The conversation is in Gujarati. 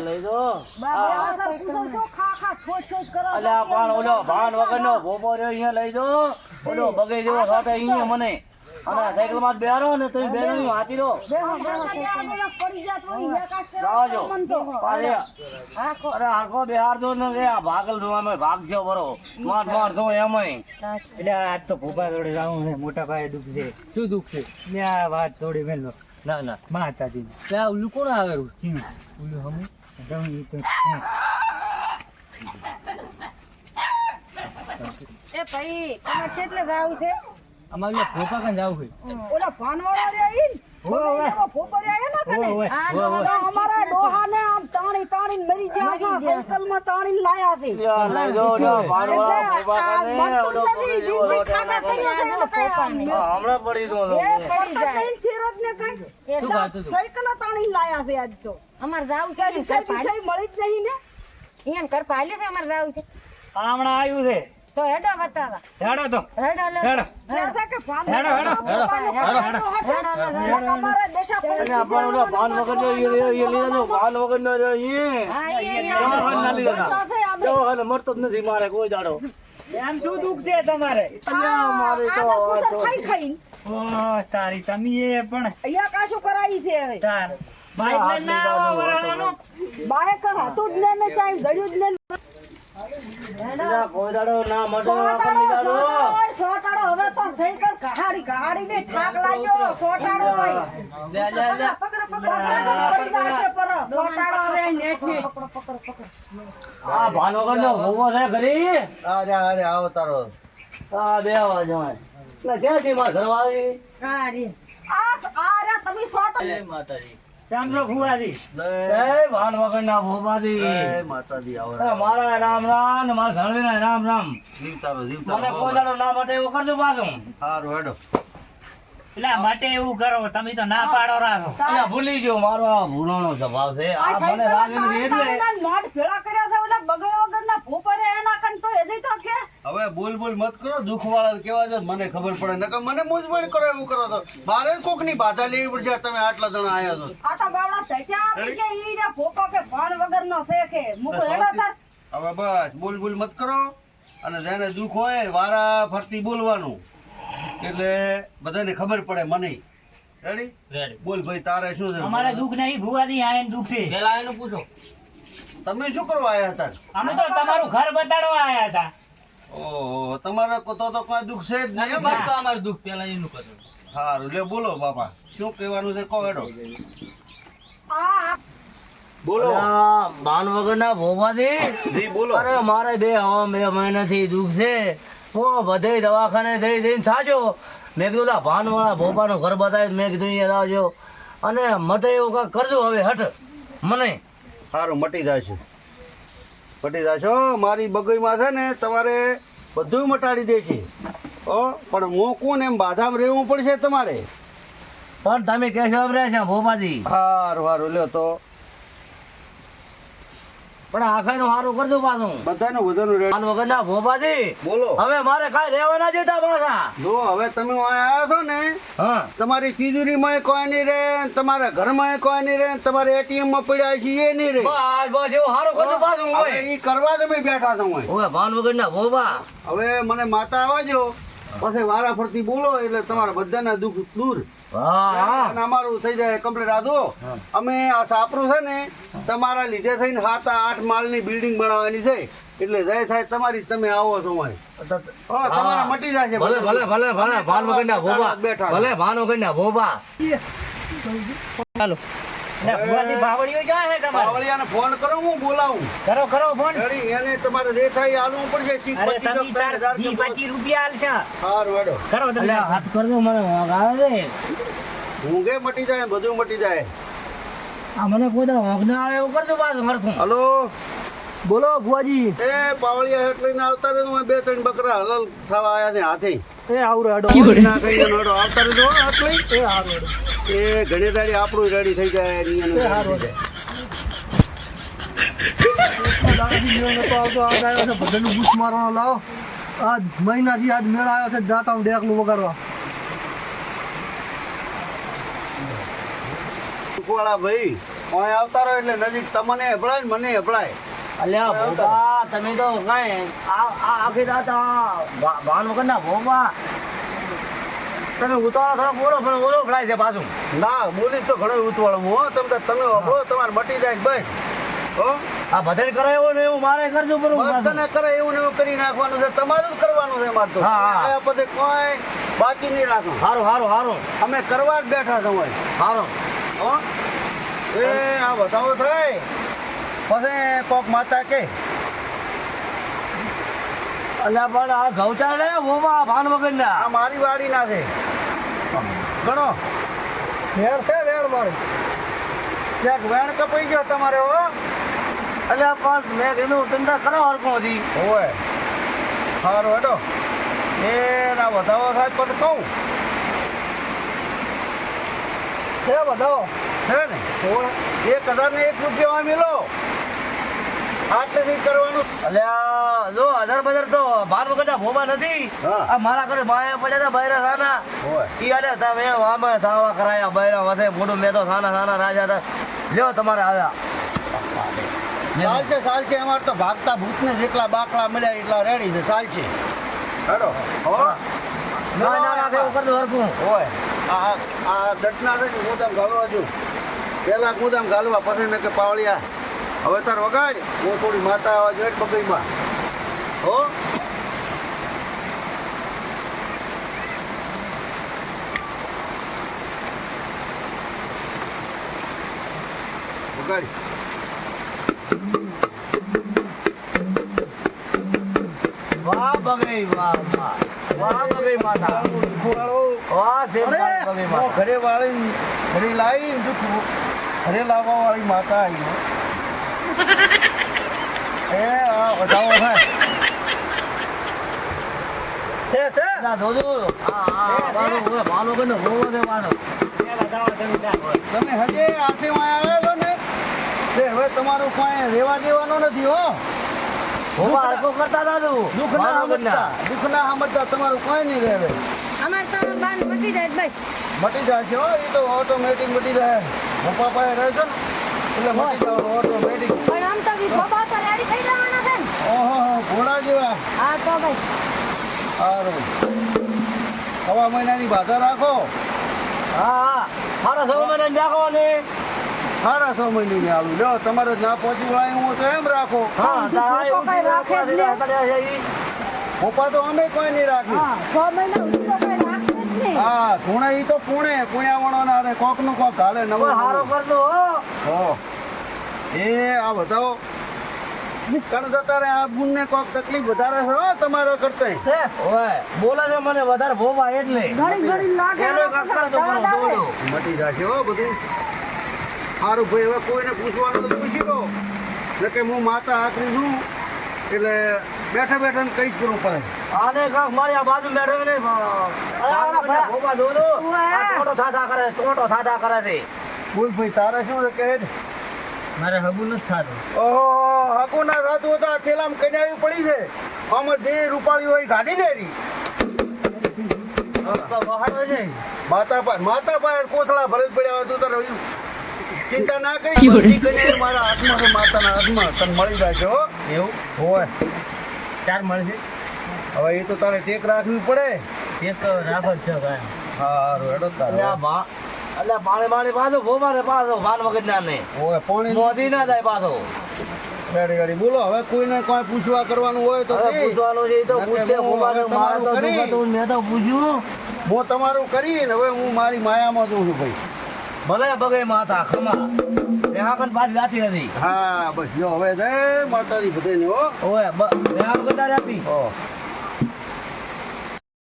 લઈ દો અલ્યા પણ ઓલો? ભાન વગરનો ભોપો રહ્યો અહીંયા લઈ દો ઓલો બગઈ જેવો છોટે અહીંયા મને. અને સાયકલમાં બેહારો ને તમે હાથી રહો. તો. પાછે અરે આખો બેહાર દો ને. આ ભાગલ જો અમે ભાગશો બરો. માર માર જો એમય. એટલે આજ તો ભૂપા જોડે જાવું છે મોટા ભાઈ દુઃખ છે. શું દુઃખ છે? ને આ વાત છોડી મેલો ના ના. માતાજી ત્યાં ઓલું કોણ આવે ચીન ઓલું હમ. એ ભાઈ તમે કેટલે જાવ છે? અમારે ફોપા ભોપા જાવ છે. ઓલા ભાનવાળા વાળા ઈ ને, હોવે. એમાં આયા ના કને? આ અમારા ડોહાને આમ તાણી તાણીને મરી ગયા હતા, સાયકલમાં તાણીને લાયા છે. હમણાં પડી દો ફેરત ને કઈ. સાયકલો તાણીને લાયા છે આજ તો. અમારે જાવ છે મળી જ નહીં ને. અહીંયા કર પાલ્યું છે અમારે જાવ છે હમણાં આવ્યું છે તો હેડો બતાવા. તો. નથી મારે કોઈ દાડો. એમ શું દુઃખ છે તમારે? મારે તો ખાઈ તારી તમે એ પણ અહીંયા કાશું કરાવી છે હવે. તાર. બાઈક લઈને ના આવો વરાણાનો બાએ હતું જ ને ને ચાઈ ગળ્યું જ ને. ને. નો. હવે છે ઘરી અરે અરે આવો તારો આ બે અવાજ ક્યાંથી માં ઘરવાળી હા આ આ તમે સોટા ચાંદલો ફુવાજી જય એ ભાન વગરના ભૂપાથી જય માતાજી આવો મારા રામ રામ ને મારા ઘરવીના રામ રામ. જીવ તારો મને દાડો માટે એવું કરજો પાછું. સારું હેડો. એટલે આ માટે એવું કરો તમે તો ના પાડો રાખો ભૂલી ગયો મારો આ ભૂલાણો સ્વભાવ છે. આ મને સાયકલ એટલે નોટ ભેળા કર્યા છે ઓલા બગઈ વગરના ભોપરે એના કન તો એદી તો કે. હવે બોલ બોલ મત કરો દુઃખ વાળા કેવા જો મને ખબર પડે. નકર મને મૂંઝવણ કરો એવું કરો તો મારે કોકની બાધા લેવી પડશે તમે આટલા જણા આયા છો. આ તો બાવડા હતી કે ઈ ને ભોપો કે ભાન વગરનો છે કે. મુકો હેડો તાર. હવે બસ બોલ બોલ મત કરો. અને જેને દુઃખ હોય વારા ફરતી બોલવાનું. એટલે બધાને ખબર પડે મને. રેડી રેડી બોલ ભાઈ તારે શું છે? અમારે દુઃખ નહીં ભુવાજી આ એને દુઃખ છે. પેલા એનું પૂછો. તમે શું કરવા આયા હતા? અમે તો તમારું ઘર બતાડવા આયા હતા. ઓહો તમારે તો તો કોઈ દુઃખ છે જ નહીં બસ તો અમારું દુઃખ પેલા એનું કહ્યું સારું લે બોલો બાપા શું કહેવાનું છે? કહો એડો આ બોલો માન વગરના ભોપાથી જી બોલો. અરે મારે બે હવા બે મહિનાથી દુઃખ છે. હું બધે દવાખાને દઈ દઈને થાજો. મેં કીધું લા ભાનવાળા ભોપાનું ઘર બતાવી મેં કીધું અહીંયા આવજો અને મટે એવું કાંક કરજો હવે હટ. મને. સારું મટી જશે. મટી જશો. મારી બગઈમાં છે ને તમારે બધું મટાડી દેશે ઓ પણ હું કોણ એમ બાધામાં રહેવું પડશે તમારે? પણ તમે કહેશો એમ રહે છે ભોપાથી. સારું સારું લ્યો તો. પણ આખાનું સારું કરજો પાછું. બધાનું રેડ. હાલ ભાન વગરના ભોપાજી બોલો. હવે મારે કાંઈ રહેવા ના જતા પાછા. જો હવે તમે આવ્યા છો ને હા. તમારી તિજોરીમાં કોઈ નહીં રે તમારા ઘરમાં કોઈ નહીં રે તમારે એટીએમમાં પડ્યા છે એ નહીં રે બસ બસ એવું સારું કરજો પાછું હવે હોય કરવા તમે બેઠા છો હવે ભાન ભાન વગરના ભોપા હવે મને માતા આવજો પછી વારા ફરતી બોલો એટલે તમારા બધાના દુઃખ દૂર. અને અમારું થઈ જાય કમ્પ્લીટ આદો અમે આ સાપરું છે ને તમારા લીધે થઈને સાત આઠ માળની બિલ્ડિંગ બનાવવાની છે. એટલે જય થાય તમારી તમે આવો છો તમારા મટી જશે ભલે ભલે ભલે ભલે ભાન વગરના ભોપા બેઠા ભલે ભાન વગરના ભોપા એટલે બાવળિયાને ફોન કરો હું બોલાવું. કરો કરો ફોન એને તમારે એ આલવું પડશે શીખ પચીસ રૂપિયા આલશે. સારું હેડો. કરો તમે. હાથ કરજો મને આવે છે. ઊંઘે મટી જાય બધું મટી જાય. આ મને કોઈ દા વાંક ના આવે એવું કરજો પાછું હરખું હલો? બોલો ભુવાજી. એ પાવળિયા હેઠ લઈને આવતા રહે હું બે ત્રણ બકરા હલલ થવા આવ્યા ને હાથે. એ આવરો હેડો. ના કહીએ હેડો આવતા રે જો હાથ લઈ એ હારો એ ઘણી દાડી આપણું રેડી થઈ જાય એની આવતો આજ આવ્યો છે. બધાનું બૂસ મારવાનો લાવો આજ મહિનાથી આજ મેળ આવ્યો છે જાતા હું વગાડવા વાળા ભાઈ અહીં આવતા રહો એટલે નજીક તમને હભળાય ને મને હભળાય. અલ્યા ભોપા તમે તો કઈ આખી રાત ભાન વગર ના ભોપા તમે ઉતારો થોડો બોલો પણ ઓલો ભરાય છે પાછું. ના બોલી તો ઘણો ઉતવાળું હો તમે તમે હભળો તમારે મટી જાય ભાઈ હો? આ બધાને એવો ને એવું મારે કરજો પાછું. બધાને કરે એવું ને એવું કરી નાખવાનું છે તમારું જ કરવાનું છે મારે તો. હા, હા. પછી કોઈ બાકી નહીં રાખો હારો હારું હારો. અમે કરવા જ બેઠા તમારે હારો. હો? એ આ બતાવો થાય. પછી કોક માતા કે. અલ્યા પણ આ ગૌચા લે ભોપા ભાન વગરના. આ મારી વાડી ના છે. ગણો. વેર છે વેર મારી. ક્યાંક વેણ કપાઈ ગયો તમારે હો. અલ્યા પણ મેં કીધું ધંધા કરો હરકો હતી હોય સારું હેડો. એ ના વધાવો થાય પછી કહું. છે વધાવો? છે ને? એક હજાર ને એક રૂપિયા મિલો. આટલેથી કરવાનું. અલ્યા જો અધર બજાર તો ભાન વગરના ભોપા નથી. આ મારા ઘરે માયા પડ્યા હતા બૈરા સાના. ઈ અરે તમે વામે સાવા કરાયા બૈરા વધે મોઢું મેં તો સાના સાના રાજા હતા. લ્યો તમારે આવ્યા. ચાલશે ચાલશે અમારે તો ભાગતા ભૂતને જેટલા બાકડા મળ્યા એટલા રેડી છે ચાલશે. હેડો હો. ના ના ના એવું કરતો હરકું હોય આ આ દટના છે ગોદામ ઘાલવા જો. પેલા ગોદામ ઘાલવા પછી મેં કે પાવળિયા. હવે તાર વગાડ હું થોડી માતા આવવા જોઈએ બગઈમાં હો. વગાડી વાહ બગઈ વાહ વાહ. વાહ બગઈ માતા. વાહ સેમ બગઈ માતા. ઘરે વાળી ઘરે લાવી દુઃખ ઘરે લાવવા વાળી માતા આવી એ આ વધાવો થાય છે છે ના દોદુ આ આ બાનો હવે બાનો કને હોવો દે બાનો તમે. હજે આથી વાય આવ્યા છો ને? તે હવે તમારું કોઈ રેવા દેવાનો નથી હો. હોવા હરકો કરતા તું. દુઃખ ના સમજતા. દુઃખ ના સમજતા તમારું કોઈ નહીં રહેવે અમારે તો બાન મટી જાય બસ. મટી જાય છે હો. એ તો ઓટોમેટિક મટી જાય. પપ્પા પાસે રહે છે ને એટલે મટી ઓટોમેટિક પણ આમ તો વી ખોબા તો રેડી થઈ જવાના છે ઓહો ઘોડા જેવા. હા તો ભાઈ. સારું. હવા મહિનાની ભાષા રાખો. હા હા. મારા સૌ મને નાખો ને સાડા છ મહિનાની આવું લ્યો તમારે ના પહોંચી વળાય હું તો એમ રાખો. રાખે છે. પપ્પા તો અમે કોઈ નહીં રાખી. હા છ મહિના રાખે ધૂણે ઈ તો પુણે પુણ્યાવણો ના રે કોકનું કોક હાલે નવો હારો. કરતો હો. હો. એ આ બતાવો. કણ જતા રે આ બુનને કોક તકલીફ વધારે છે હો તમારો કરતા છે? ઓય બોલે છે મને વધારે ભોવા એટલે. ઘડી ઘડી લાગે એનો તો. મટી જાશે હો બધું. સારું ભાઈ હવે કોઈને પૂછવાનું તો પૂછી લો. ને કે હું માતા આકરી છું એટલે બેઠા બેઠા ને કઈ જ કરવું પડે. આને કાક મારી આ બાજુ બેઠો ને ભોવા આ ટોટો થાતા કરે ટોટો થાતા કરે છે. બોલ ભાઈ તારે શું છે કહે મારે હબુ નથી થાતું. ઓહો હાકુ ના હતા હતું થેલામાં કન્યાવી પડી છે. આમાં જે રૂપાળી હોય ગાડી લે રી. તો માતા પાસે માતા પર કોથળા ભરત પડ્યા હોય તો તારે ચિંતા ના કરી. બધી મારા હાથમાં છે માતાના હાથમાં. તને મળી જાય છે હો. એવું? હોય. ચાર મળશે? હવે એ તો તારે ટેક રાખવી પડે. ટેક તો રાખો જ છે ભાઈ હારું હેડો તારે. અલ્યા પાણી પાણી પાછો ભો મારે પાછો ભાન વગર ના ને. હોય પાણી મોદી ના જાય પાછો રેડી રેડી બોલો હવે કોઈને કોઈ પૂછવા કરવાનું હોય તો પૂછવાનું છે તો પૂછે ને તમારું કરી. મેં તો પૂછ્યું. હું તમારું કરીને હવે હું મારી માયામાં છું ભાઈ. ભલે બગે માતા ખમા. રેહાકન પાછી જાતી નથી. હા બસ જો હવે જય માતાજી બધાને હો. ઓય રેહાકન આપી. ઓહ